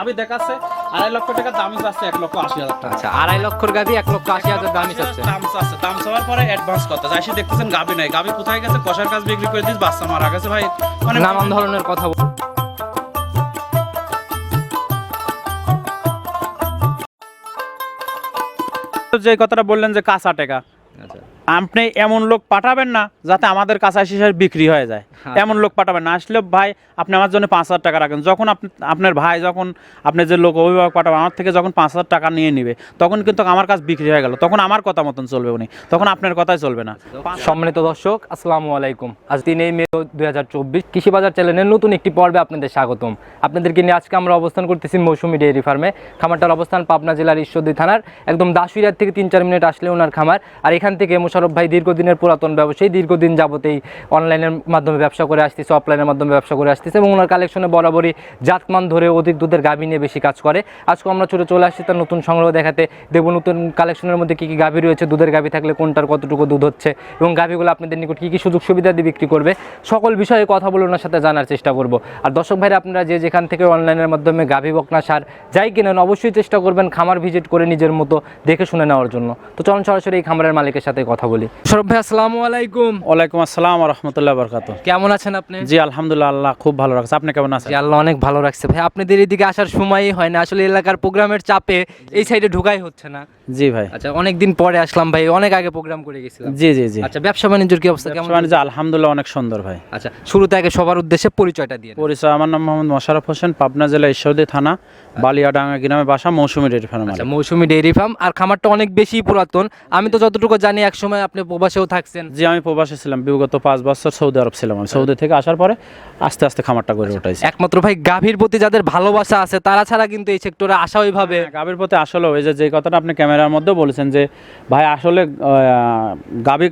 গাবি দেখাচ্ছে আড়াই লক্ষ টাকা দামি চাচ্ছে এক লক্ষ আশি হাজার টাকা। আচ্ছা আড়াই লক্ষর গাভি এক লক্ষ আশি হাজার দামই চাচ্ছে। দাম চাচ্ছে। দাম চাওয়ার পরে অ্যাডভান্স করতে এসে দেখতেছেন গাবি নাই। গাবি কোথায় গেছে? কষার কাজ বিক্রি করে দিস বাচ্চা মারা গেছে ভাই। মানে নানান ধরনের কথা বল- যে কথাটা বললেন যে কাঁচা টাকা। আচ্ছা। আপনি এমন লোক পাঠাবেন না যাতে আমাদের কাছে শিশার বিক্রি হয়ে যায়। হ্যাঁ। এমন লোক পাঠাবেন না। আসলে ভাই আপনি আমার জন্য পাঁচ হাজার টাকা রাখেন। যখন আপনার ভাই যখন আপনি যে লোক অভিভাবক পাঠাবেন আমার থেকে যখন পাঁচ হাজার টাকা নিয়ে নিবে তখন কিন্তু আমার কাছে বিক্রি হয়ে গেল। তখন আমার কথা মতন চলবে উনি। তখন আপনার কথাই চলবে না। সম্মানিত দর্শক আসসালামু আলাইকুম। আজ তিনই মে দুই হাজার চব্বিশ কৃষি বাজার চ্যানেলের নতুন একটি পর্বে আপনাদের স্বাগতম। আপনাদেরকে নিয়ে আজকে আমরা অবস্থান করতেছি মৌসুমি ডেয়ারি ফার্মে। খামারটার অবস্থান পাবনা জেলার ঈশ্বরদী থানার একদম দাসুইয়ার থেকে তিন চার মিনিট আসলে ওনার খামার। আর এখান থেকে মোশারফ ভাই দীর্ঘদিনের পুরাতন ব্যবসায়ী, দীর্ঘদিন যাবতেই অনলাইনের মাধ্যমে ব্যবসা করে আসতেছে অফলাইনের মাধ্যমে ব্যবসা করে আসতেছে এবং ওনার কালেকশনে বরাবরই জাতমান ধরে অধিক দুধের গাভী নিয়ে বেশি কাজ করে। আজকে আমরা ছোটো চলে আসছি, তার নতুন সংগ্রহ দেখাতে দেখব নতুন কালেকশনের মধ্যে কী কী গাভী রয়েছে, দুধের গাভী থাকলে কোনটার কতটুকু দুধ হচ্ছে এবং গাভীগুলো আপনাদের নিকট কী কী সুযোগ সুবিধা দিয়ে বিক্রি করবে, সকল বিষয়ে কথা বলে ওনার সাথে জানার চেষ্টা করব। আর দর্শক ভাইরা, আপনারা যে যেখান থেকে অনলাইনের মাধ্যমে গাভী বকনা সার যাই কিনেন, অবশ্যই চেষ্টা করবেন খামার ভিজিট করে নিজের মতো দেখে শুনে নেওয়ার জন্য। তো চলুন সরাসরি এই খামারের মালিকের সাথে কথা বলি। সরব ভাই আসসালামু আলাইকুম। ওয়ালাইকুম আসসালাম রহমতুল্লাহ বরকাত কেমন আছেন আপনি? জি আলহামদুলিল্লাহ আল্লাহ খুব ভালো রাখছে। আপনি কেমন আছেন? জি আল্লাহ অনেক ভালো রাখছে। ভাই আপনাদের এদিকে আসার সময়ই হয় না। আসলে এলাকার প্রোগ্রামের চাপে এই সাইডে ঢুকাই হচ্ছে না। জি ভাই। আচ্ছা অনেক দিন পরে আসলাম ভাই অনেক আগে প্রোগ্রাম করে গেছিলাম। জি জি জি। আচ্ছা ব্যবসা বাণিজ্যের কি অবস্থা কেমন? বাণিজ্য আলহামদুলিল্লাহ অনেক সুন্দর ভাই। আচ্ছা শুরুতে আগে সবার উদ্দেশ্যে পরিচয়টা দিয়ে পরিচয় আমার নাম মোহাম্মদ মোশারফ হোসেন পাবনা জেলা ঈশ্বরদী থানা বালিয়াডাঙ্গা গ্রামে বাসা মৌসুমী ডেয়ারি ফার্ম আচ্ছা মৌসুমি ডেইরি ফার্ম আর খামারটা অনেক বেশি পুরাতন। আমি তো যতটুকু জানি এক সময় আপনি প্রবাসেও থাকছেন। জি আমি প্রবাসে ছিলাম বিগত পাঁচ বছর সৌদি আরব ছিলাম আমি। সৌদি থেকে আসার পরে আস্তে আস্তে খামারটা গড়ে উঠাইছি। একমাত্র ভাই গাভীর প্রতি যাদের ভালোবাসা আছে তারা ছাড়া কিন্তু এই সেক্টরে আসা ওইভাবে গাভীর প্রতি আসলে ওই যে যে কথাটা আপনি ক্যামেরার মধ্যে বলেছেন যে ভাই আসলে গাভী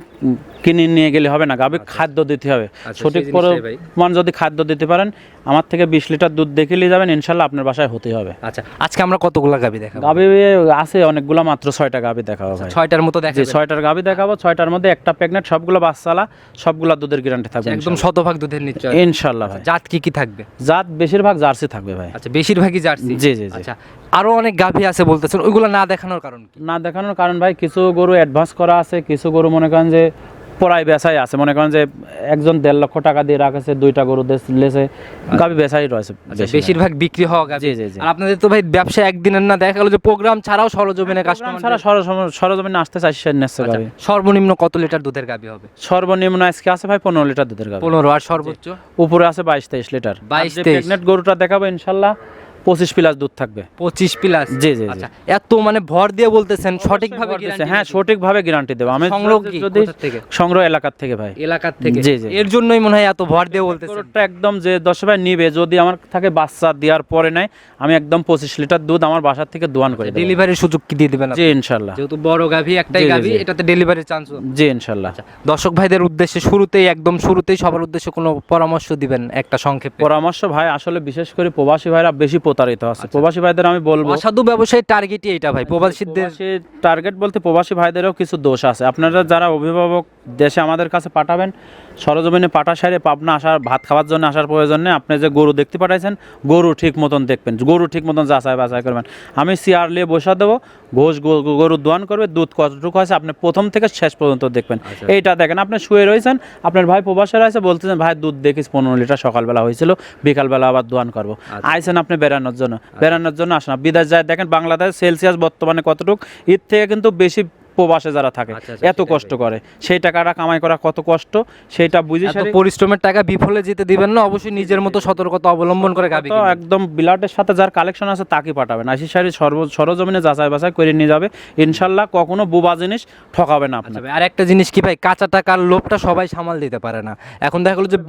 কিনে নিয়ে গেলে হবে না গাভী খাদ্য দিতে হবে। আচ্ছা, সঠিক পরিমাণ যদি খাদ্য দিতে পারেন আমার থেকে বিশ লিটার দুধ দেখে নিয়ে যাবেন ইনশাল্লাহ আপনার বাসায় হতে হবে। আচ্ছা আজকে আমরা কতগুলা গাভী দেখাবো? গাভী আছে অনেকগুলো মাত্র ছয়টা গাভী দেখাবো ভাই। ছয়টার মতো জি দেখাবেন ছয়টার গাভী দেখাবো ছয়টার মধ্যে একটা প্রেগনেন্ট সবগুলো বাচ্চালা সবগুলো দুধের গ্যারান্টি থাকবে একদম শতভাগ দুধের নিশ্চয়। ইনশাল্লাহ ভাই। জাত কি কি থাকবে? জাত বেশিরভাগ জার্সি থাকবে ভাই। আচ্ছা বেশিরভাগই জার্সি? জি জি জি। আচ্ছা আরও অনেক গাভী আছে বলতেছেন ওইগুলো না দেখানোর কারণ কি? না দেখানোর কারণ ভাই কিছু গরু অ্যাডভান্স করা আছে কিছু গরু মনে করেন যে পড়াই বেচাই আছে। মনে করেন যে একজন দেড় লক্ষ টাকা দিয়ে রাখেছে দুইটা গরু লেছে গাবি বেচাই রয়েছে আচ্ছা, বেশিরভাগ বিক্রি হওয়া জি, জি, জি। আপনাদের তো ভাই ব্যবসা একদিনের না দেখা গেল যে প্রোগ্রাম ছাড়াও সরজমিনে কাস্টমার ছাড়া সর- সরজমিনে আসতে চাই সে নেচ্ছে গাবি। সর্বনিম্ন কত লিটার দুধের গাভী হবে? সর্বনিম্ন আজকে আছে ভাই পনেরো লিটার দুধের গাবি। পনেরো আর সর্বোচ্চ? উপরে আছে বাইশ তেইশ লিটার। 22, 23 প্রেগনেন্ট গরুটা দেখাবো ইনশাল্লাহ পঁচিশ প্লাস দুধ থাকবে। পঁচিশ প্লাস? জি, জি। আচ্ছা এত মানে ভর দিয়ে বলতেছেন সঠিকভাবে দিচ্ছে, guarantee হ্যাঁ দিতে- সঠিকভাবে গ্যারান্টি দেবো। আমি সংগ্রহ যদি সংগ্রহ এলাকার থেকে ভাই। এলাকার থেকে? জি, জি। এর জন্যই মনে হয় এত ভর দিয়ে বলতেছেন। একদম যে দশ ভাই নিবে যদি আমার থাকে বাচ্চা দেওয়ার পরে নাই আমি একদম পঁচিশ লিটার দুধ আমার বাসার থেকে দোয়ান করে ডেলিভারির সুযোগ কি দিয়ে দিবেন জি ইনশাল্লাহ। যেহেতু বড় গাভী একটাই গাভী এটাতে ডেলিভারির চান্স জি ইনশাল্লাহ। দর্শক ভাইদের উদ্দেশ্যে শুরুতেই একদম শুরুতেই সবার উদ্দেশ্যে কোনো পরামর্শ দিবেন একটা সংক্ষেপ? পরামর্শ ভাই আসলে বিশেষ করে প্রবাসী ভাইরা বেশি প্রতারিত আছে। প্রবাসী ভাইদের আমি বলব অসাধু ব্যবসায়ী টার্গেটই এটা ভাই প্রবাসীদের টার্গেট বলতে প্রবাসী ভাইদেরও কিছু দোষ আছে। আপনারা যারা অভিভাবক দেশে আমাদের কাছে পাঠাবেন সরজমিনে পাঠা সারে পাবনা আসার ভাত খাওয়ার জন্য আসার প্রয়োজন নেই। আপনি যে গরু দেখতে পাঠাইছেন গরু ঠিক মতন দেখবেন। গরু ঠিক মতন যাচাই বাছাই করবেন। আমি চেয়ার নিয়ে বসা দেবো। ঘোষ গরু দোয়ান করবে দুধ কতটুকু আছে আপনি প্রথম থেকে শেষ পর্যন্ত দেখবেন। এইটা দেখেন আপনি শুয়ে রয়েছেন আপনার ভাই প্রবাসের আছে বলতেছেন ভাই দুধ দেখিস পনেরো লিটার সকালবেলা হয়েছিল বিকালবেলা আবার দোয়ান করব। আইসেন আপনি বেড়ানোর জন্য বেড়ানোর জন্য আসে না। বিদেশ যায়, দেখেন বাংলাদেশ সেলসিয়াস বর্তমানে কতটুকু এর থেকে কিন্তু বেশি প্রবাসে যারা থাকে আচ্ছা, আচ্ছা, এত কষ্ট করে। সেই টাকাটা কামাই করা কত কষ্ট? সেইটা বুঝি পরিশ্রমের টাকা বিফলে যেতে দিবেন না অবশ্যই নিজের মতো সতর্কতা অবলম্বন করে কিনবেন। একদম বিলাটের সাথে যার কালেকশন আছে তাকে পাঠাবেন। আশি সারি সর্ব সরজমিনে যাচাই বাছাই করে নিয়ে যাবে। ইনশাল্লাহ কখনো বুবা জিনিস ঠকাবে না আচ্ছা আপনার আর একটা জিনিস কি ভাই কাঁচা টাকার লোভটা সবাই সামাল দিতে পারে না। এখন দেখা গেলো যে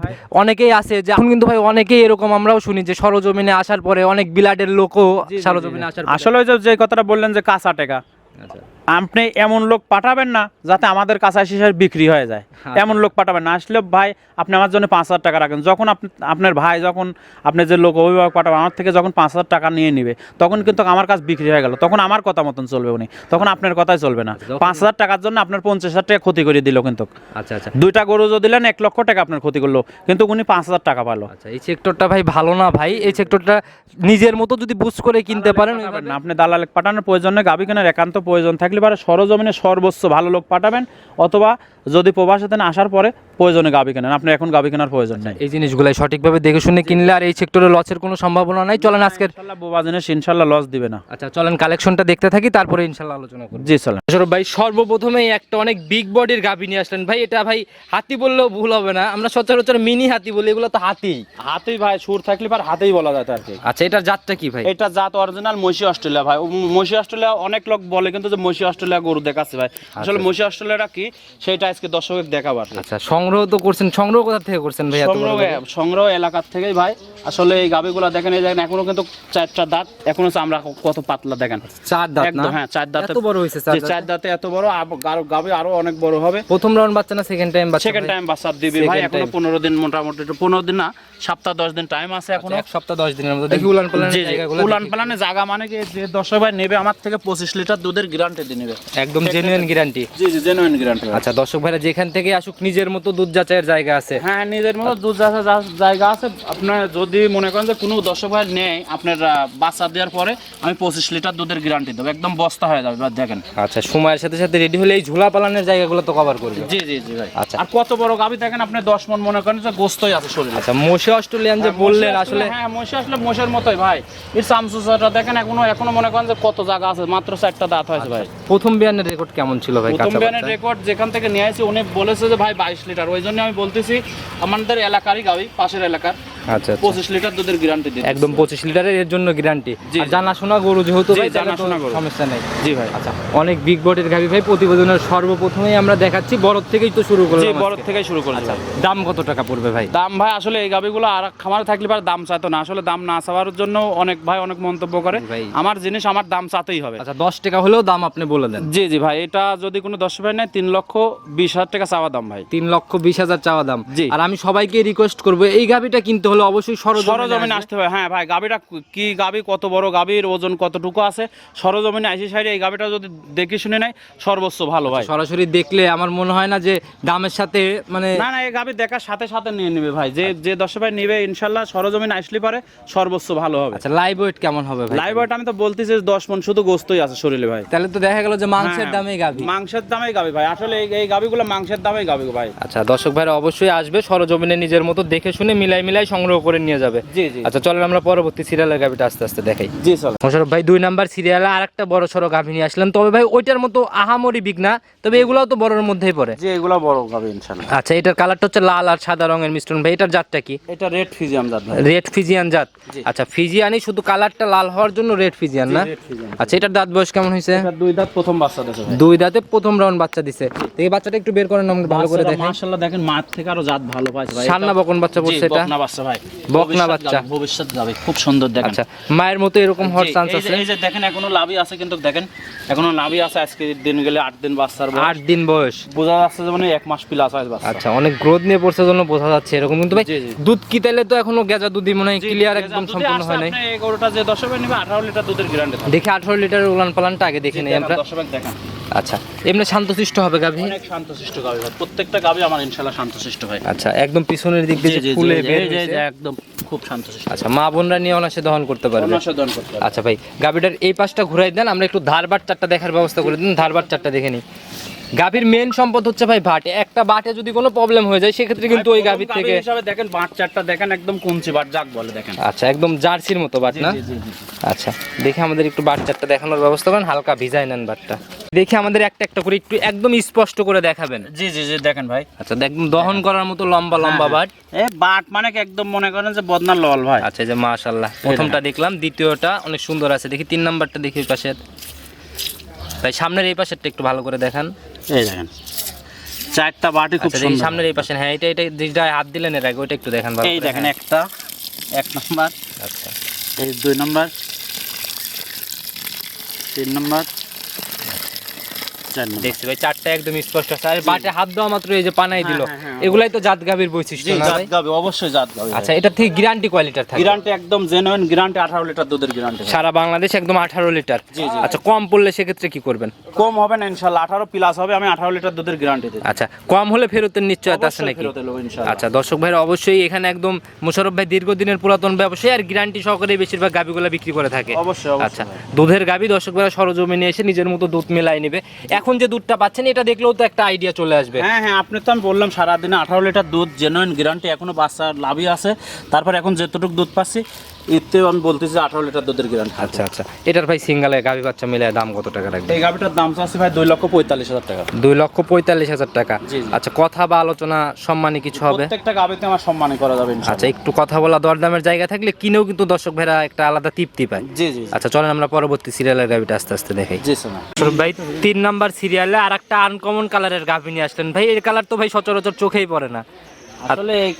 অনেকেই আছে যে এখন কিন্তু ভাই অনেকেই এরকম আমরাও শুনি যে সরজমিনে আসার পরে অনেক বিলাডের লোকও সরজমিনে আসার আসলে ওই যে যে কথাটা বললেন যে কাঁচা টাকা। আচ্ছা। আপনি এমন লোক পাঠাবেন না যাতে আমাদের কাছে এসে বিক্রি হয়ে যায়। এমন লোক পাঠাবেন না। আসলে ভাই আপনি আমার জন্য পাঁচ হাজার টাকা রাখেন। যখন আপনার ভাই যখন আপনি যে লোক অভিভাবক পাঠাবেন আমার থেকে যখন পাঁচ হাজার টাকা নিয়ে নিবে তখন কিন্তু আমার কাছে বিক্রি হয়ে গেল। তখন আমার কথা মতন চলবে উনি। তখন আপনার কথাই চলবে না। পাঁচ হাজার টাকার জন্য আপনার পঞ্চাশ হাজার টাকা ক্ষতি করে দিল কিন্তু। আচ্ছা আচ্ছা। দুইটা গরু যদি দিলেন এক লক্ষ টাকা আপনার ক্ষতি করল। কিন্তু উনি পাঁচ হাজার টাকা পালো। আচ্ছা এই সেক্টরটা ভাই ভালো না ভাই? এই সেক্টরটা নিজের মতো যদি বুঝ করে কিনতে পারেন না। আপনি দালাল পাঠানোর প্রয়োজন নেই। গাভী কেনার একান্ত প্রয়োজন থাকলে পারে সরজমিনে সর্বোচ্চ ভালো লোক পাঠাবেন অথবা যদি প্রবাসীতে আসার পরে প্রয়োজনে গাভী কেনেন। আপনি এখন গাভী কেনার প্রয়োজন নেই। এই জিনিসগুলাই সঠিকভাবে দেখে শুনে কিনলে আর এই সেক্টরে লসের কোনো সম্ভাবনা নাই? চলেন আজকের ইনশাল্লাহ বোবা জিনিস ইনশাল্লাহ লস দিবে না। আচ্ছা চলেন কালেকশনটা দেখতে থাকি তারপরে ইনশাল্লাহ আলোচনা করি জি চলেন। সৌরভ ভাই সর্বপ্রথমেই একটা অনেক বিগ বডির গাভী নিয়ে আসলেন। ভাই এটা ভাই হাতি বললেও ভুল হবে না। আমরা সচরাচর মিনি হাতি বলি এগুলো তো হাতি। হাতি ভাই সুর থাকলে পার হাতেই বলা যায় আর কি আচ্ছা এটার জাতটা কি ভাই? এটা জাত অরিজিনাল মসি অস্ট্রেলিয়া ভাই। মসি অস্ট্রেলিয়া অনেক লোক বলে কিন্তু যে মসি অস্ট্রেলিয়া গরু দেখাচ্ছে ভাই। আসলে মসি অস্ট্রেলিয়াটা কি? সেটা আজকে দর্শকের দেখাবার আচ্ছা সংগ্রহ তো করছেন সংগ্রহ কোথা থেকে করছেন ভাই সংগ্রহ সংগ্রহ এলাকার থেকেই ভাই। আসলে এই গাবিগুলো দেখেন এই দেখেন এখনও কিন্তু চারটা দাঁত এখনও চামড়া কত পাতলা দেখেন। চার দাঁত না? হ্যাঁ চার দাঁতে এত বড় হয়েছে চার চার দাঁতে? এত বড় আরও গাবি আরও অনেক বড় হবে। প্রথম রাউন্ড বাচ্চা না সেকেন্ড টাইম বাচ্চা সেকেন্ড টাইম বাচ্চা দিবি ভাই এখনও time। পনেরো দিন মোটামুটি একটু পনেরো দিন না সপ্তাহ দশ দিন টাইম আছে এখনও। এক সপ্তাহ দশ দিনের মধ্যে। দেখি উলান পালান জি জি। উলান পালানে জায়গা মানে কি যে দর্শক ভাই নেবে আমার থেকে পঁচিশ লিটার দুধের গ্যারান্টি দিয়ে নেবে। একদম জেনুইন গ্যারান্টি জি জি জেনুইন গ্যারান্টি আচ্ছা দর্শক ভাইরা যেখান থেকে আসুক নিজের মতো দুধ যাচাইয়ের জায়গা আছে। হ্যাঁ নিজের মতো দুধ যাচাই জায়গা আছে। আপনার যদি মনে করেন যে কোনো দর্শক ভাই নেয় আপনার বাচ্চা দেওয়ার পরে আমি পঁচিশ লিটার দুধের গ্যারান্টি দেবো। একদম বস্তা হয়ে যাবে এবার দেখেন। আচ্ছা সময়ের সাথে সাথে রেডি হলে এই ঝুলা পালানের জায়গাগুলো তো কভার করবে। জি জি জি ভাই। আচ্ছা। আর কত বড় গাবি দেখেন আপনি দশ মন মনে করেন যে গোস্তই আছে শরীরে। আচ্ছা মোশে অস্ট্রেলিয়ান যে বললেন আসলে হ্যাঁ মশে আসলে মোষের মতোই ভাই। এর চামচুচাটা দেখেন এখনও এখনও মনে করেন যে কত জায়গা আছে মাত্র চারটা দাঁত হয়েছে ভাই। প্রথম বিয়ানের রেকর্ড কেমন ছিল ভাই প্রথম বিয়ানের রেকর্ড যেখান থেকে নিয়ে আসি উনি বলেছে যে, ভাই, বাইশ লিটার। ওই জন্য আমি বলতেছি, আমাদের এলাকারই গাড়ি পাশের এলাকার। আচ্ছা। পঁচিশ লিটার দুধের গ্যারান্টি দিই একদম পঁচিশ লিটারের এর জন্য গ্যারান্টি জি, আর জি। জানাশোনা গরু যেহেতু ভাই জানাশোনা গরু। সমস্যা নেই। জি ভাই। আচ্ছা অনেক বিগ বডির গাভি ভাই প্রতিবেদনের সর্বপ্রথমেই আমরা দেখাচ্ছি বড় থেকেই তো শুরু করলাম বড় থেকেই শুরু করেছি দাম কত টাকা পড়বে ভাই? দাম ভাই আসলে এই গাবিগুলো আর খামারে থাকলে পারে দাম চাইতো না। আসলে দাম না চাওয়ার জন্য অনেক ভাই অনেক মন্তব্য করে। ভাই। আমার জিনিস আমার দাম চাতেই হবে। আচ্ছা দশ টাকা হলেও দাম আপনি বলে দেন। জি জি ভাই এটা যদি কোনো দশ ভাই নেয় তিন লক্ষ বিশ হাজার টাকা চাওয়া দাম ভাই। তিন লক্ষ বিশ হাজার চাওয়া দাম। জি। আর আমি সবাইকে রিকোয়েস্ট করব এই গাভিটা কিনতে হলে অবশ্যই সরজমিনে আসতে হবে। হ্যাঁ ভাই গাবিটা কি গাবি? কত বড় গাবির ওজন কতটুকু আছে? সরজমিনে আইসি সাইডে এই গাবিটা যদি দেখে শুনে নেয় সর্বোচ্চ ভালো ভাই। সরাসরি দেখলে আমার মনে হয় না যে দামের সাথে মানে না না এই গাবি দেখার সাথে সাথে নিয়ে নেবে ভাই। যে যে দশ ভাই নেবে ইনশাল্লাহ সরজমিনে আসলে পারে সর্বোচ্চ ভালো হবে। আচ্ছা লাইভ ওয়েট কেমন হবে ভাই? লাইভ ওয়েট আমি তো বলতেছি যে দশ মন শুধু গোস্তই আছে শরীরে ভাই। তাহলে তো দেখা গেল যে মাংসের হ্যাঁ, দামে গাভি মাংসের দামে গাবি ভাই। আসলে এই- গাবিগুলো মাংসের দামেই গাবি ভাই। আচ্ছা দর্শক ভাই অবশ্যই আসবে সরজমিনে নিজের মতো দেখে শুনে মিলাই মিলাই সংগ্রহ করে নিয়ে যাবে। আচ্ছা চলেন আমরা পরবর্তী সিরিয়ালের গাভিটা আস্তে আস্তে দেখাই। জি চল মোশারফ ভাই দুই নাম্বার সিরিয়ালে আর একটা বড় সড়ো গাভি নিয়ে আসলেন। তবে ভাই ওইটার মতো আহামরি বিগ না তবে এগুলাও তো বড়র মধ্যেই পড়ে। জি এগুলো বড় গাবি ইনশাল্লাহ। আচ্ছা এটার কালারটা হচ্ছে লাল আর সাদা রঙের মিশ্রণ। ভাই এটার জাতটা কি? এটা রেড ফিজিয়াম জাত ভাই। রেড ফিজিয়ান জাত। আচ্ছা ফিজিয়ানই শুধু কালারটা লাল হওয়ার জন্য রেড ফিজিয়ান না? আচ্ছা এটার দাঁত বয়স কেমন হয়েছে? এটা দুই দাঁত প্রথম বাচ্চা দিয়েছে দুই দাঁতে প্রথম রাউন্ড বাচ্চা দিছে। এই বাচ্চাটা একটু বের করেন আমরা ভালো করে দেখেন। মাশাআল্লাহ দেখেন মাঠ থেকে আরও জাত ভালো পাইছে ভাই। সান্না বকন বাচ্চা পড়ছে এটা। বাচ্চা ভাই বকনা বাচ্চা। ভবিষ্যৎ যাবে খুব সুন্দর দেখেন। আচ্ছা মায়ের মতো এরকম হওয়ার চান্স আছে? এই যে দেখেন এখনও লাভই আছে কিন্তু দেখেন এখনও লাভই আছে আজকে দিন গেলে আট দিন বাচ্চার বয়স। আট দিন বয়স। বোঝা যাচ্ছে যে মানে এক মাস প্লাস হয় বাচ্চা। আচ্ছা অনেক গ্রোথ নিয়ে পড়ছে জন্য বোঝা যাচ্ছে এরকম কিন্তু ভাই। দুধ কি তাইলে তো এখনও গেজা দুধই মনে হয় ক্লিয়ার একদম সম্পূর্ণ হয় নাই। আপনি এই গরুটা যে দশ হবে নিবে আঠারো লিটার দুধের গ্যারান্টি দেখি আঠারো লিটার উলান পালানটা আগে দেখে নেই আমরা। দশ দেখেন। আচ্ছা এমনি শান্তশিষ্ট হবে গাভী? অনেক শান্তশিষ্ট গাভী হয় প্রত্যেকটা গাভী আমার ইনশাআল্লাহ শান্তশিষ্ট হয়। আচ্ছা একদম পিছনের দিক দিয়ে ফুলে বের হয়েছে। একদম খুব শান্তশিষ্ট। আচ্ছা মা বোনরা নিয়ে অনাসে দহন করতে পারবে। অনাসাদন করতে পারবে। আচ্ছা ভাই গাভীটার এই পাশটা ঘুরাই দেন আমরা একটু ধারবার চারটা দেখার ব্যবস্থা করে দিন ধারবার চারটা দেখে নিই। গাভীর মেন সম্পদ হচ্ছে ভাই বাটে একটা বাটে যদি কোনো প্রবলেম হয়ে যায় সেক্ষেত্রে কিন্তু ওই গাভীর থেকে হিসাবে দেখেন বাট চারটা দেখেন একদম কুঞ্চি বাট যাক বলে দেখেন। আচ্ছা একদম জার্সির মতো বাট না। আচ্ছা দেখে আমাদের একটু বাট চারটা দেখানোর ব্যবস্থা করেন হালকা ভিজাই নেন বাটটা। দেখে আমাদের একটা একটা করে একটু একদম স্পষ্ট করে দেখাবেন। জি জি জি দেখেন ভাই। আচ্ছা একদম দহন করার মতো লম্বা লম্বা হ্যাঁ, বাট। এ বাট মানে একদম মনে করেন যে বদনার লল ভাই। আচ্ছা এই যে মাশাল্লাহ প্রথমটা দেখলাম দ্বিতীয়টা অনেক সুন্দর আছে। দেখি তিন নাম্বারটা দেখি পাশের। ভাই সামনের এই পাশেরটা একটু ভালো করে দেখান। এই দেখেন। চারটা বাটি খুব আচ্ছা সুন্দর। সামনের এই পাশে। হ্যাঁ এটা এটা যেটা হাত দিলেন এর আগে ওইটা একটু দেখেন ভালো এই দেখেন হ্যাঁ। একটা এক নম্বর। আচ্ছা। এই দুই নম্বর। তিন নম্বর। দেখছি ভাই চারটা একদম স্পষ্ট আছে। আর বাটে হাত দেওয়া মাত্র এই যে পানাই দিল। হ্যাঁ, হ্যাঁ, এগুলাই তো জাত গাভীর বৈশিষ্ট্য জাত ভাই? অবশ্যই জাত গাবে আচ্ছা এটা থেকে গ্যারান্টি কোয়ালিটির থাকে গ্যারান্টি একদম জেনুইন গ্যারান্টি আঠারো লিটার দুধের গ্যারান্টি সারা বাংলাদেশ একদম আঠারো লিটার। জি, জি। আচ্ছা কম পড়লে সেক্ষেত্রে কি করবেন? কম হবে না প্লাস হবে আমি আঠারো লিটার দুধের গ্যারান্টি দিই আচ্ছা কম হলে ফেরতের নিশ্চয়তা আছে নাকি। আচ্ছা দর্শক ভাইরা অবশ্যই এখানে একদম মোশারফ ভাই দীর্ঘদিনের পুরাতন ব্যবসায়ী আর গ্যারান্টি সহকারে বেশিরভাগ গাবিগুলো বিক্রি করে থাকে। অবশ্যই আচ্ছা দুধের গাবি দর্শক ভাইরা সরজমিনে এসে নিজের মতো দুধ মেলায় নেবে। এখন যে দুধটা পাচ্ছেন, এটা দেখলেও তো একটা আইডিয়া চলে আসবে। হ্যাঁ হ্যাঁ আপনি তো আমি বললাম, সারাদিনে আঠারো লিটার দুধ জেনুইন গ্যারান্টি এখনও বাচ্চার লাভই আছে। তারপর এখন যেতটুকু দুধ পাচ্ছি এতেও আমি বলতেছি আঠারো লিটার দুধের গ্যারান্টি আচ্ছা আচ্ছা। এটার ভাই সিঙ্গালে বাচ্চা মিলে দাম কত টাকা রাখবে এই গাভিটার দাম চাচ্ছি ভাই দুই লক্ষ পঁয়তাল্লিশ হাজার টাকা। দুই লক্ষ পঁয়তাল্লিশ হাজার টাকা। আচ্ছা কথা বা আলোচনা সম্মানী কিছু হবে? প্রত্যেকটা গাভিতে আমার সম্মানই করা যাবে আচ্ছা একটু কথা বলা দরদামের জায়গা থাকলে কিনেও কিন্তু দর্শক ভাইরা একটা আলাদা তৃপ্তি পায়। জি জি। আচ্ছা চলেন আমরা পরবর্তী সিরিয়ালের গাভিটা আস্তে আস্তে দেখাই। জি স্যার ভাই তিন নাম্বার সিরিয়ালে আর একটা আনকমন কালারের গাভি নিয়ে আসলেন। ভাই এই কালার তো ভাই সচরাচর চোখেই পড়ে না। আসলে এই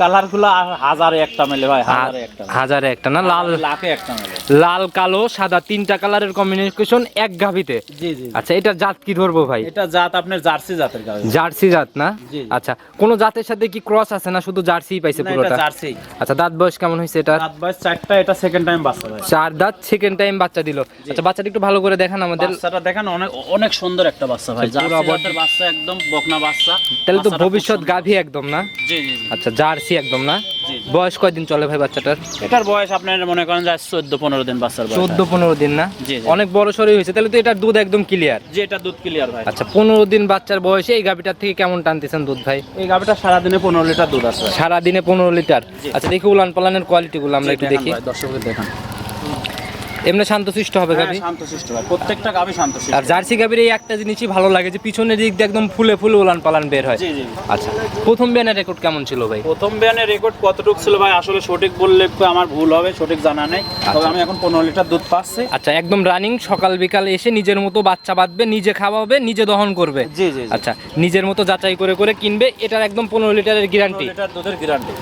হাজারে একটা মেলে ভাই হাজারে একটা হাজারে একটা না লাল লাখে একটা মেলে। লাল কালো সাদা তিনটা কালারের কম্বিনেশন এক গাভিতে। জি জি আচ্ছা এটা জাত কি ধরবো ভাই? এটা জাত আপনার জার্সি জাতের গাভি। জার্সি জাত না। আচ্ছা কোন জাতের সাথে কি ক্রস আছে না শুধু জার্সি পাইছে পুরোটা? জার্সি। আচ্ছা দাঁত বয়স কেমন হয়েছে এটা রাত বয়স চারটা এটা সেকেন্ড টাইম বাচ্চা ভাই। চার দাঁত সেকেন্ড টাইম বাচ্চা দিল। আচ্ছা বাচ্চাটা একটু ভালো করে দেখান আমাদের। বাচ্চাটা দেখেন অনেক অনেক সুন্দর একটা বাচ্চা ভাই। জার্সি জাতের বাচ্চা একদম বকনা বাচ্চা। তাহলে তো ভবিষ্যৎ। গাভী একদম না? জি জি। আচ্ছা জার্সি একদম না। বয়স কয়দিন চলে ভাই বাচ্চাটার? এটার বয়স আপনার মনে করেন যে চোদ্দ পনেরো দিন বাচ্চার বয়স চোদ্দ পনেরো দিন না। অনেক বড় সরি হয়েছে তাহলে তো এটার দুধ একদম ক্লিয়ার যে এটা দুধ ক্লিয়ার ভাই। আচ্ছা পনেরো দিন বাচ্চার বয়সে এই গাভিটার থেকে কেমন টানতেছেন দুধ ভাই? এই গাভিটা সারাদিনে পনেরো লিটার দুধ আছে সারাদিনে সারা দিনে পনেরো লিটার। আচ্ছা দেখি উলান পালানের কোয়ালিটিগুলো আমরা একটু দেখি। দর্শকদের দেখান। এমনি শান্তশিষ্ট হবে হ্যাঁ, গাভি? শান্তশিষ্ট ভাই প্রত্যেকটা গাভি শান্তশিষ্ট। আর জার্সি গাভির এই একটা জিনিসই ভালো লাগে যে পিছনের দিক দিয়ে একদম ফুলে ফুলে উলান পালান বের হয়। জি জি আচ্ছা প্রথম বিয়ানের রেকর্ড কেমন ছিল ভাই? প্রথম বিয়ানের রেকর্ড কতটুকু ছিল ভাই? আসলে সঠিক বললে একটু আমার ভুল হবে সঠিক জানা নেই। তবে আমি এখন পনেরো লিটার দুধ পাচ্ছি। আচ্ছা একদম রানিং সকাল বিকাল এসে নিজের মতো বাচ্চা বাঁধবে নিজে খাওয়াবে নিজে দহন করবে। জি জি আচ্ছা নিজের মতো যাচাই করে করে কিনবে এটার একদম পনেরো লিটারের গ্যারান্টি লিটার দুধের গ্যারান্টি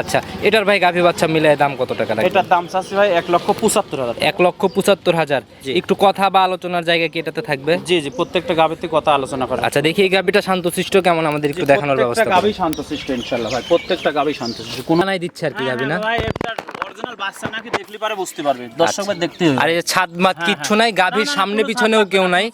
আচ্ছা এটার ভাই গাভী বাচ্চা মিলে দাম কত টাকা লাগে এটার দাম চাচ্ছি ভাই এক লক্ষ পঁচাত্তর হাজার এক লক্ষ পঁচাত্তর হাজার। একটু কথা বা আলোচনার জায়গা কি এটাতে থাকবে? জি জি প্রত্যেকটা গাভিতে কথা আলোচনা করা। আচ্ছা দেখি এই গাভীটা শান্তশিষ্ট কেমন আমাদের একটু দেখানোর ব্যবস্থা গাভি শান্তশিষ্ট ইনশাল্লাহ ভাই প্রত্যেকটা গাভি শান্তশিষ্ট। কোন কোনায় দিচ্ছে আর কি গাভী না? ভাই অরিজিনাল বাচ্চা নাকি দেখলি পারে বুঝতে পারবে দর্শক ভাই দেখতে হবে। আর ছাদ মাত হ্যাঁ, কিচ্ছু হ্যাঁ। নাই গাভীর সামনে পিছনেও কেউ নাই।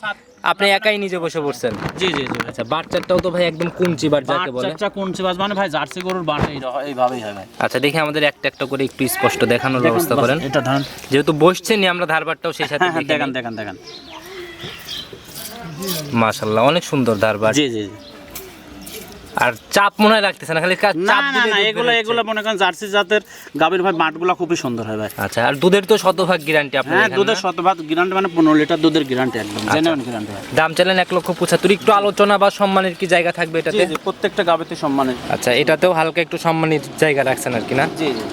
আপনি একাই নিজে বসে পড়ছেন? জি জি জি। আচ্ছা বাচ্চাটাও তো ভাই একদম কুঞ্চি বার যাকে বলে। বাচ্চা কুঞ্চি বাস মানে ভাই জার্সি গরুর বাট এই- এইভাবেই হয় ভাই। আচ্ছা দেখি আমাদের একটা একটা করে একটু স্পষ্ট দেখানোর ব্যবস্থা করেন। এটা ধান যেহেতু বসছেনই আমরা ধারবারটাও সেই সাথে হ্যাঁ হ্যাঁ দেখান দেখান দেখান। মাশাআল্লাহ অনেক সুন্দর ধারবার জি জি জি। আর চাপ মনে হয় লাগতেছে না খালি না এগুলো এগুলো মনে করেন জার্সি জাতের গাভীর ভাই বাটগুলো খুবই সুন্দর হয় ভাই। আচ্ছা আর দুধের তো শতভাগ গ্যারান্টি আপনার হ্যাঁ দুধের শতভাগ গ্যারান্টি মানে পনেরো লিটার দুধের গ্যারান্টি একদম জেনুইন গ্যারান্টি ভাই দাম চাইলেন এক লক্ষ পঁচাত্তর একটু আলোচনা বা সম্মানের কি জায়গা থাকবে এটাতে? জি প্রত্যেকটা গাভীতে সম্মানের। আচ্ছা এটাতেও হালকা একটু সম্মানের জায়গা রাখছেন আর কি না?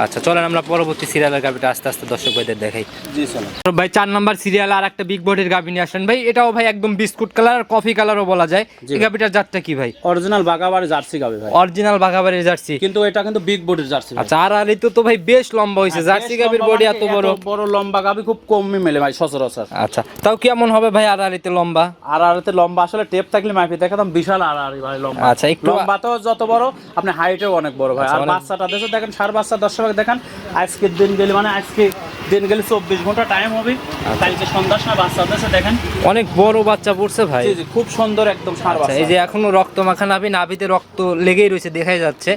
আচ্ছা চলেন আমরা পরবর্তী সিরিয়ালের গাভিটা আস্তে আস্তে দর্শক ভাইদের দেখাই। জি চলো ভাই চার নাম্বার সিরিয়াল আর একটা বিগ বডির গাভি নিয়ে আসলেন ভাই এটাও ভাই একদম বিস্কুট কালার আর কফি কালারও বলা যায়। এই গাভিটার জাতটা কি ভাই? অরিজিনাল বাগাবার জার্সি গাভী ভাই। অরিজিনাল বাঘাবাড়ির জার্সি। কিন্তু এটা কিন্তু বিগ বডির জার্সি আচ্ছা আর আর তো তো ভাই বেশ লম্বা হয়েছে জার্সি বেশ বডি এত বড়। বড় লম্বা গাভী খুব কমই মেলে ভাই সচরাচর। আচ্ছা তাও কেমন হবে ভাই আর আর লম্বা? আর আরতে লম্বা আসলে টেপ থাকলে দেখাতাম বিশাল আর ভাই লম্বা। আচ্ছা, একটু- লম্বা তো যত বড় আপনি হাইটেও অনেক বড় ভাই। আচ্ছা, আর অনেক- বাচ্চাটা দেখেন সার বাচ্চা দর্শক দেখেন আজকের দিন গেলে মানে আজকে দিন গেলে চব্বিশ ঘণ্টা টাইম হবে। আচ্ছা। কালকে সন্ধ্যার সময় বাচ্চা দেখেন। অনেক বড় বাচ্চা পড়ছে ভাই। জি জি খুব সুন্দর একদম সার আচ্ছা এই যে এখনও রক্ত মাখা নাভি নাভিতে রক্ত লেগেই রয়েছে দেখাই যাচ্ছে।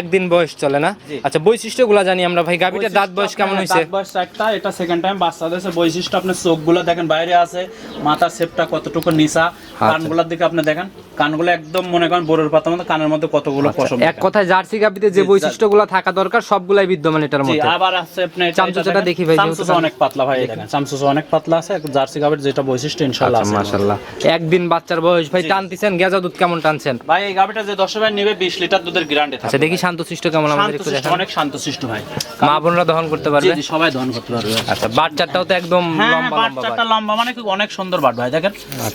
একদিন বয়স চলে না। আচ্ছা বৈশিষ্ট্যগুলো জানি আমরা ভাই। গাভিটার দাঁত বয়স কেমন হয়েছে? দাঁত বয়স একটা এটা সেকেন্ড টাইম বাচ্চা বৈশিষ্ট্য আপনার চোখগুলো দেখেন বাইরে আছে। মাথার শেপটা কতটুকু নিচা। আচ্ছা। কানগুলোর দিকে আপনি দেখেন। কানগুলো একদম মনে করেন বোরের পাতার মতো কানের মধ্যে কতগুলো পশম এক কথায় জার্সি গাভিতে যে বৈশিষ্ট্যগুলো থাকা দরকার সবগুলাই বিদ্যমান এটার মধ্যে। আবার আছে আপনি দেখেন। দেখি ভাই, যেহেতু চামচুচা অনেক পাতলা ভাই এই দেখেন চামচুচা অনেক পাতলা আছে জার্সি গাবের যেটা বৈশিষ্ট্য ইনশাআল্লাহ আচ্ছা আছে। মাশাআল্লাহ। একদিন বাচ্চার বয়স ভাই টানতেছেন গেজা দুধ কেমন টানছেন? ভাই এই গাবিটা যে দশ ভাই নেবে বিশ লিটার দুধের গ্যারান্টি আচ্ছা দেখি শান্তশিষ্ট কেমন আমাদের একটু শান্তশিষ্ট অনেক শান্তশিষ্ট ভাই। মা বোনরা দহন করতে পারবে? জি সবাই দহন করতে পারবে। আচ্ছা বাচ্চাটাও তো একদম হ্যাঁ লম্বা লম্বা বাচ্চাটা। লম্বা মানে অনেক সুন্দর বাট ভাই দেখেন।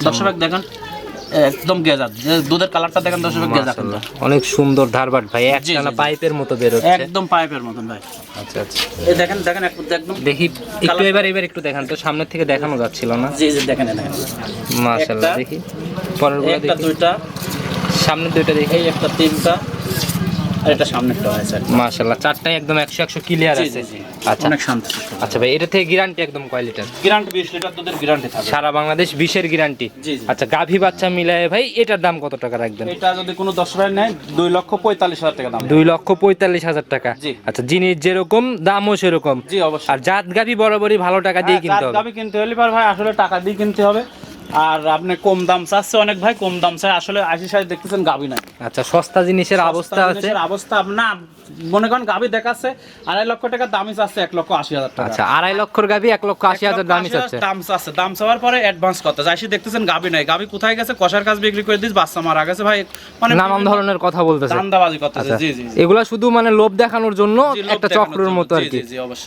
দর্শক দেখেন। একদম গেজা দুধের কালারটা দেখেন দর্শক গেজা কিন্তু। অনেক সুন্দর ধারবাট ভাই একটানা পাইপের মতো বের হচ্ছে। একদম পাইপের মতন ভাই। আচ্ছা আচ্ছা। এই দেখেন দেখেন একদম। দেখি একটু এবার এবার একটু দেখান তো সামনের থেকে দেখানো যাচ্ছিল না। জি জি দেখেন দেখেন। মাশাআল্লাহ দেখি। পরেরগুলো একটা দুইটা। সামনে দুইটা দেখি। এই একটা তিনটা। আর এটা সামনেরটা হয়েছে মাশাআল্লাহ চারটাই একদম 100 100 ক্লিয়ার আছে। জি জি। আচ্ছা। অনেক শান্ত আচ্ছা ভাই এটা থেকে গ্যারান্টি একদম কয় লিটার গ্যারান্টি বিশ লিটার দুধের গ্যারান্টি থাকবে। সারা বাংলাদেশ বিশের গ্যারান্টি জি, জি। আচ্ছা গাভী বাচ্চা মিলায় ভাই এটার দাম কত টাকা রাখবেন? এটা যদি কোনো দশ ভাই নেয় দুই লক্ষ পঁয়তাল্লিশ হাজার টাকা দাম। লক্ষ পঁয়তাল্লিশ হাজার টাকা। আচ্ছা জিনিস যেরকম দামও সেরকম। জি অবশ্যই। আর জাত গাভী বরাবরই ভালো টাকা দিয়ে কিনতে হবে। গাবি কিনতে হলে পার ভাই আসলে টাকা দিয়ে কিনতে হবে। আর আপনি কম দাম চাচ্ছে অনেক ভাই কম দাম চাই আসলে আশি সাইজ দেখতেছেন গাবি নাই। আচ্ছা সস্তা জিনিসের অবস্থা আছে? অবস্থা না মনে করেন গাবি দেখাচ্ছে আড়াই লক্ষ টাকা দামই চাচ্ছে এক লক্ষ আশি হাজার টাকা। আচ্ছা আড়াই লক্ষর গাভী এক লক্ষ আশি হাজার দামই চাচ্ছে। দাম চাচ্ছে। দাম চাওয়ার পরে অ্যাডভান্স কত যাইসি দেখতেছেন গাবি নাই। গাবি কোথায় গেছে? কষার কাজ বিক্রি করে দিস বাচ্চা মারা গেছে ভাই। মানে নানান ধরনের কথা বলতেছে। দান্দাবাজি করতেছে। আচ্ছা জি জি। এগুলা শুধু মানে লোভ দেখানোর জন্য একটা চক্রের মতো আর কি।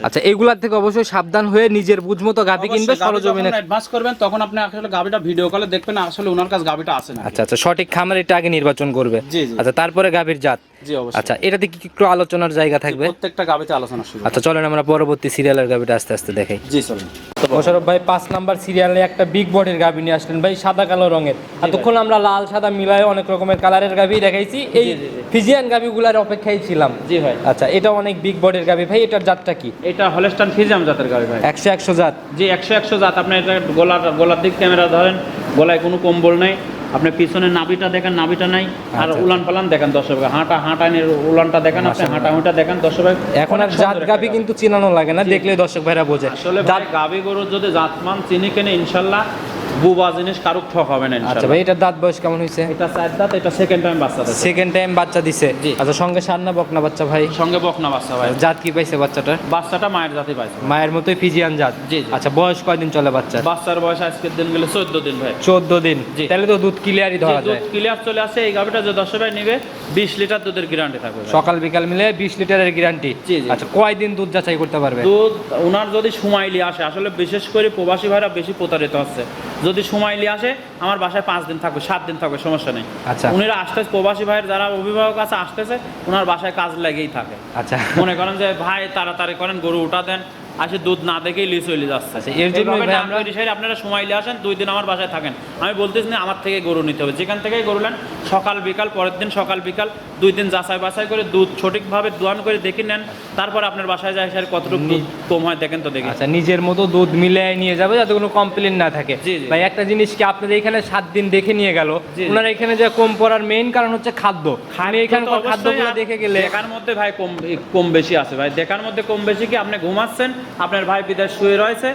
আচ্ছা এগুলার থেকে অবশ্যই সাবধান হয়ে নিজের বুঝমতো গাভী কিনবে সরজমিনে অ্যাডভান্স করবেন তখন আপনি আসলে গাবিটা ভিডিও কলে দেখবেন আসলে ওনার কাছে গাবিটা আছে না আচ্ছা আচ্ছা সঠিক খামার এটা আগে নির্বাচন করবে। আচ্ছা তারপরে গাভীর জাত? জি অবশ্যই। আচ্ছা এটাতে কি একটু আলোচনার জায়গা থাকবে? প্রত্যেকটা গাবিতে আলোচনা শুরু আচ্ছা চলেন আমরা পরবর্তী সিরিয়ালের গাভীটা আস্তে আস্তে দেখাই। জি চলুন। মোশারফ ভাই পাঁচ নাম্বার সিরিয়ালে একটা বিগ বডির গাভী নিয়ে আসলেন ভাই সাদা কালো রঙের। এতক্ষণ আমরা লাল সাদা মিলায় অনেক রকমের কালারের গাভী দেখাইছি। এই। ফিজিয়ান গাভীগুলার অপেক্ষায় ছিলাম। জি ভাই। আচ্ছা এটা অনেক বিগ বডির গাভী। ভাই এটার জাতটা কি? এটা হলেস্টান ফিজাম জাতের গাবি ভাই। একশো একশো জাত। জি একশো একশো জাত। আপনি এটা গোলার গোলার দিক ক্যামেরা ধরেন গলায় কোনো কম্বল নেই আপনি পিছনে নাবিটা দেখেন নাবিটা নাই আর আচ্ছা। উলান পালান দেখেন দর্শক ভাই। হাঁটা হাঁটানের উলানটা দেখেন আপনি হাঁটা হুঁটা দেখেন দর্শক ভাই। এখন আর জাত গাভি কিন্তু চিনানো লাগে না দেখলে দর্শক ভাইরা বোঝে আসলে গাভি গাবি গরুর যদি জাতমান চিনি কেনে ইনশাল্লাহ বুবা জিনিস কারুক ঠক হবে না আচ্ছা ভাই এটার দাঁত বয়স কেমন হয়েছে এটা চার দাঁত এটা সেকেন্ড টাইম বাচ্চা। সেকেন্ড টাইম বাচ্চা দিছে। আচ্ছা সঙ্গে সান্না বকনা বাচ্চা ভাই? সঙ্গে বকনা বাচ্চা ভাই। জাত কি পাইছে বাচ্চাটার? বাচ্চাটা মায়ের জাতি পাইছে। মায়ের মতোই ফিজিয়ান জাত। জি। আচ্ছা বয়স কয়দিন চলে বাচ্চা বাচ্চার বয়স আজকের দিন গেলে চোদ্দ দিন ভাই। চোদ্দ দিন। তাহলে তো দুধ ক্লিয়ারই ধরা যে দুধ ক্লিয়ার চলে আসে এই গাভিটা যে দশ ভাই নিবে বিশ লিটার দুধের গ্যারান্টি থাকবে সকাল বিকাল মিলে বিশ লিটারের গ্যারান্টি। আচ্ছা কয়দিন দুধ যাচাই করতে পারবে? দুধ ওনার যদি সুমাইলি আসে আসলে বিশেষ করে প্রবাসী ভাইরা বেশি প্রতারিত হচ্ছে। যদি সময় নিয়ে আসে আমার বাসায় পাঁচ দিন থাকবে সাত দিন থাকবে সমস্যা নেই। আচ্ছা। উনিরা আসতেছে প্রবাসী ভাইয়ের যারা অভিভাবক আছে আসতেছে ওনার বাসায় কাজ লেগেই থাকে। আচ্ছা। মনে করেন যে ভাই তাড়াতাড়ি করেন গরু উঠা দেন। আসে দুধ না দেখেই লিস চলে যাচ্ছে। আচ্ছা, এর সাইড আপনারা সুমাইলি আসেন দুই দিন আমার বাসায় থাকেন। আমি বলতেছি না আমার থেকে গরু নিতে হবে। যেখান থেকেই গরু নেন সকাল বিকাল পরের দিন সকাল বিকাল দুই দিন যাচাই বাছাই করে দুধ সঠিকভাবে দোয়ান করে দেখে নেন। তারপর আপনার বাসায় যায় স্যার কতটুকু দুধ কম হয় দেখেন তো দেখি। আচ্ছা নিজের মতো দুধ মিলিয়ে নিয়ে যাবে যাতে কোনো কমপ্লেন না থাকে। ভাই একটা জিনিস কি আপনাদের এখানে সাত দিন দেখে নিয়ে গেল। ওনারা এখানে যে কম পড়ার মেইন কারণ হচ্ছে খাদ্য। আমি এখানকার তো খাদ্যগুলো দেখে গেলে দেখার মধ্যে ভাই কম কম বেশি আছে। ভাই দেখার মধ্যে কম বেশি কি আপনি ঘুমাচ্ছেন? আপনার ভাই বিদেশ শুয়ে রয়েছে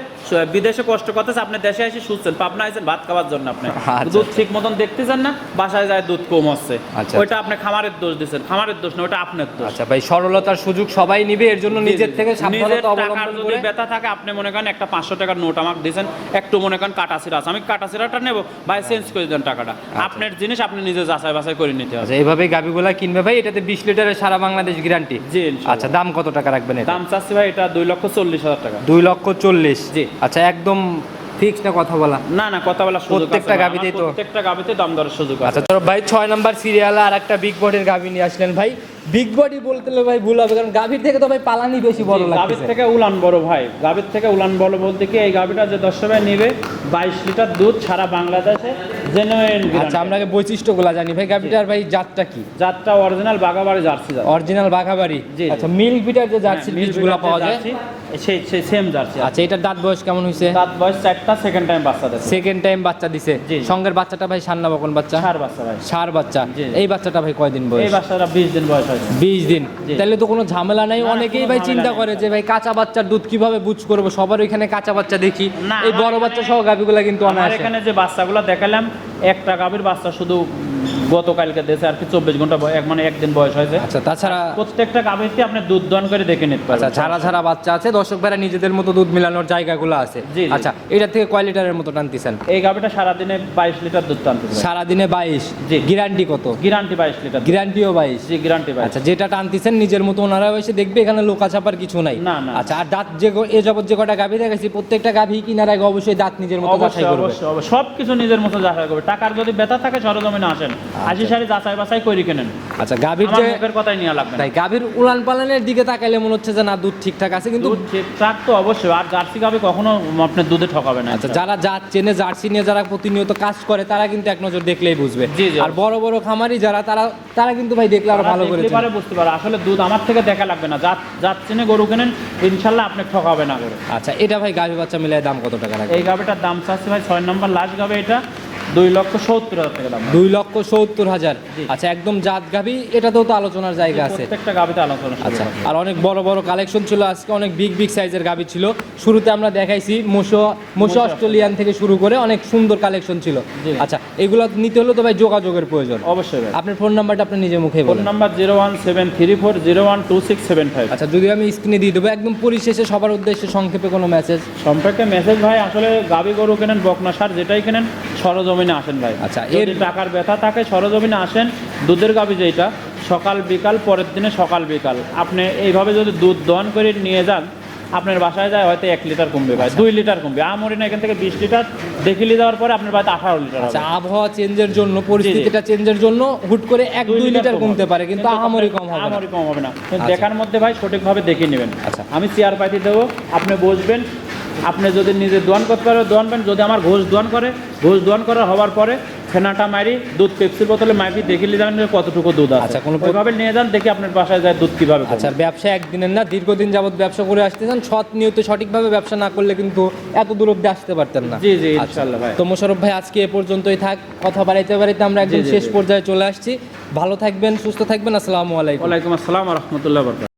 বিদেশে কষ্ট করতেছে আপনি দেশে এসে শুচ্ছেন পাবনা আছেন ভাত খাওয়ার জন্য আপনি। আচ্ছা, দুধ ঠিক মতন দেখতেছেন না বাসায় যায় দুধ কম হচ্ছে। আচ্ছা, ওইটা আপনি খামারের দোষ দিচ্ছেন খামারের দোষ না ওটা আপনার দোষ। আচ্ছা ভাই সরলতার সুযোগ সবাই নিবে এর জন্য নিজের থেকে সাবধানতা অবলম্বন যদি করে। ব্যথা থাকে আপনি মনে করেন একটা পাঁচশো টাকার নোট আমাকে দিয়েছেন একটু মনে করেন কাটা সিরা আছে আমি কাটা সিরাটা নেব ভাই চেঞ্জ করে দেন টাকাটা। আপনার জিনিস আপনি নিজে যাচাই বাছাই করে নিতে হবে। আচ্ছা এইভাবে গাবিগুলা কিনবে ভাই এটাতে বিশ লিটারের সারা বাংলাদেশ গ্যারান্টি। জি আচ্ছা দাম কত টাকা রাখবেন এটা? দাম চাচ্ছি ভাই এটা দুই লক্ষ চল্লিশ হাজার টাকা। দুই লক্ষ চল্লিশ। জি। আচ্ছা একদম ফিক্স না কথা বলা? না না কথা বলা প্রত্যেকটা ভাই। তো? প্রত্যেকটা গাবিতে দাম দরের সুযোগ আচ্ছা তো ভাই ছয় নাম্বার সিরিয়ালে আর একটা বিগ বডির গাভী নিয়ে আসলেন ভাই। বিগ বডি বলতে ভাই ভুল হবে কারণ গাভীর থেকে তো ভাই পালানি বেশি বড় গাবির লাগছে থেকে উলান বড় ভাই। গাবির থেকে উলান বড় বলতে কি এই গাবিটা যে দশ ভাই নিবে বাইশ লিটার দুধ সারা বাংলাদেশে জেনুইন আচ্ছা বৈশিষ্ট্যগুলো জানি। ভাই গাভীটার ভাই জাতটা কি? যাত্রা অরিজিনাল বাগাবাড়ি জার্সি অরিজিনাল বাঘাবাড়ি। আচ্ছা মিল্ক বিটার যে জার্সি হ্যাঁ, বীজগুলো পাওয়া যায়? সেই সেই সেম জার্সি আচ্ছা এটার দাঁত বয়স কেমন হয়েছে দাঁত বয়স চারটা সেকেন্ড টাইম বাচ্চা দেয় সেকেন্ড টাইম বাচ্চা দিছে। সঙ্গের বাচ্চাটা ভাই সান্না বকন বাচ্চা? চার বাচ্চা ভাই। সার বাচ্চা। এই বাচ্চাটা ভাই কয়দিন এই বাচ্চাটা বিশ দিন বয়স হয়েছে। বিশ দিন। তাহলে তো কোনো ঝামেলা নাই। অনেকেই ভাই চিন্তা করে যে ভাই কাঁচা বাচ্চার দুধ কীভাবে বুঝ করব? সবার ওইখানে কাঁচা বাচ্চা দেখি। এই বড় বাচ্চা সহ গাভিগুলা কিন্তু অনায়াসে। এখানে যে বাচ্চাগুলো দেখালাম একটা গাভীর বাচ্চা শুধু গতকালকে দেশে আর কি চব্বিশ ঘণ্টা এক মানে একদিন বয়স হয়েছে। আচ্ছা তাছাড়া প্রত্যেকটা গাভীতে আপনি দুধ দন করে দেখে নিতে আচ্ছা ছাড়া ছাড়া বাচ্চা আছে দর্শক ভাইরা নিজেদের মতো দুধ মিলানোর জায়গাগুলো আছে। আচ্ছা এটা থেকে কয় লিটারের মতো টানতেছেন? এই গাভীটা সারাদিনে বাইশ লিটার দুধ টানতে পারে সারাদিনে বাইশ? জি। গ্যারান্টি কত? গ্যারান্টি বাইশ লিটার গ্যারান্টিও বাইশ? জি গ্যারান্টি বাইশ। আচ্ছা যেটা টানতেছেন নিজের মতো ওনারা এসে দেখবে এখানে লোকা চাপার কিছু নাই। না, না। আচ্ছা আর দাঁত যে এ যাবত যে কটা গাভী দেখেছি প্রত্যেকটা গাভী কিনার আগে অবশ্যই দাঁত নিজের মতো যাচাই অবশ্যই করবে সব কিছু নিজের মতো যাচাই করবে। টাকার যদি ব্যথা থাকে সরজমিনে আসেন। আশি সারি যাচাই বাছাই করে কেনেন? আচ্ছা গাভীর যে মুখের কথাই নিয়ে লাগবে তাই গাভীর উলান পালানের দিকে তাকাইলে মনে হচ্ছে যে না দুধ ঠিকঠাক আছে কিন্তু দুধ ঠিকঠাক তো অবশ্যই আর জার্সি গাভী কখনো আপনার দুধে ঠকাবে না। আচ্ছা যারা জাত চেনে জার্সি নিয়ে যারা প্রতিনিয়ত কাজ করে তারা কিন্তু এক নজর দেখলেই বুঝবে। আর বড় বড় খামারি যারা তারা তারা কিন্তু ভাই দেখলে আরও ভালো করে পারে বুঝতে পারে। আসলে দুধ আমার থেকে দেখা লাগবে না। জাত জাত চিনে গরু কেনেন ইনশাল্লাহ আপনি ঠকাবে না করে আচ্ছা এটা ভাই গাভী বাচ্চা মিলাই দাম কত টাকা রাখবে এই গাভীটার দাম চাচ্ছি ভাই ছয় নম্বর লাস্ট গাবে এটা। দুই লক্ষ সত্তর হাজার টাকা দাম। দুই লক্ষ সত্তর হাজার। আচ্ছা একদম জাত গাভী এটাতেও তো আলোচনার জায়গা আছে। প্রত্যেকটা গাভীতে আলোচনা আচ্ছা আর অনেক বড় বড় কালেকশন ছিল আজকে অনেক বিগ বিগ সাইজের গাভী ছিল। শুরুতে আমরা দেখাইছি মোশো মোশো অস্ট্রেলিয়ান থেকে শুরু করে অনেক সুন্দর কালেকশন ছিল। আচ্ছা এগুলো নিতে হলে তো ভাই যোগাযোগের প্রয়োজন। অবশ্যই আপনার ফোন নাম্বারটা আপনি নিজে মুখে phone number zero one seven three four zero one two six seven five আচ্ছা যদি আমি স্ক্রিনে দিয়ে দেবো একদম পরিশেষে সবার উদ্দেশ্যে সংক্ষেপে কোনো মেসেজ সম্পর্কে মেসেজ ভাই আসলে গাবি গরু কেনেন বকনা সার যেটাই কেনেন সরজমিনে আসেন ভাই। আচ্ছা, এর- টাকার ব্যথা থাকে সরজমিনে আসেন। দুধের গাবি যেটা সকাল বিকাল পরের দিনে সকাল বিকাল। আপনি এইভাবে যদি দুধ দন করে নিয়ে যান আপনার বাসায় যায় হয়তো এক লিটার কমবে ভাই আচ্ছা। দুই লিটার কমবে। আমরি না এখান থেকে বিশ লিটার দেখিলে যাওয়ার পরে আপনার বাড়িতে আঠারো লিটার আচ্ছা হবে। আবহাওয়া চেঞ্জের জন্য পরিস্থিতিটা চেঞ্জের জন্য হুট করে এক দুই লিটার কম কমতে পারে কিন্তু আমরি কম হবে না। আহামরি কম হবে না। আচ্ছা। দেখার মধ্যে ভাই সঠিকভাবে দেখে নেবেন। আচ্ছা। আমি চেয়ার পাইতে দেবো আপনি বসবেন আপনি যদি নিজে দোয়ান করতে পারেন দোয়ানবেন যদি আমার ঘোষ দোয়ান করে ঘোষ দোয়ান করা হওয়ার পরে ফেনাটা মারি দুধ পেপসির বোতলে মাইপি দেখিলে যাবেন কতটুকু দুধ আছে। আচ্ছা, কোনো- ওইভাবে নিয়ে যান দেখি আপনার বাসায় যায় দুধ কীভাবে। আচ্ছা ব্যবসা একদিনের না দীর্ঘদিন যাবত ব্যবসা করে আসতে চান সৎ নিয়ত সঠিকভাবে ব্যবসা না করলে কিন্তু এত দূর অব্দি আসতে পারতেন না। জি জি আচ্ছা, ইনশাল্লাহ ভাই। তো মোশারফ ভাই আজকে এ পর্যন্তই থাক কথা বাড়াইতে বাড়াইতে আমরা একদম শেষ পর্যায়ে চলে আসছি। ভালো থাকবেন সুস্থ থাকবেন আসসালামু আলাইকুম। ওয়ালাইকুম আসসালাম রহমতুল্লাহ বরকাত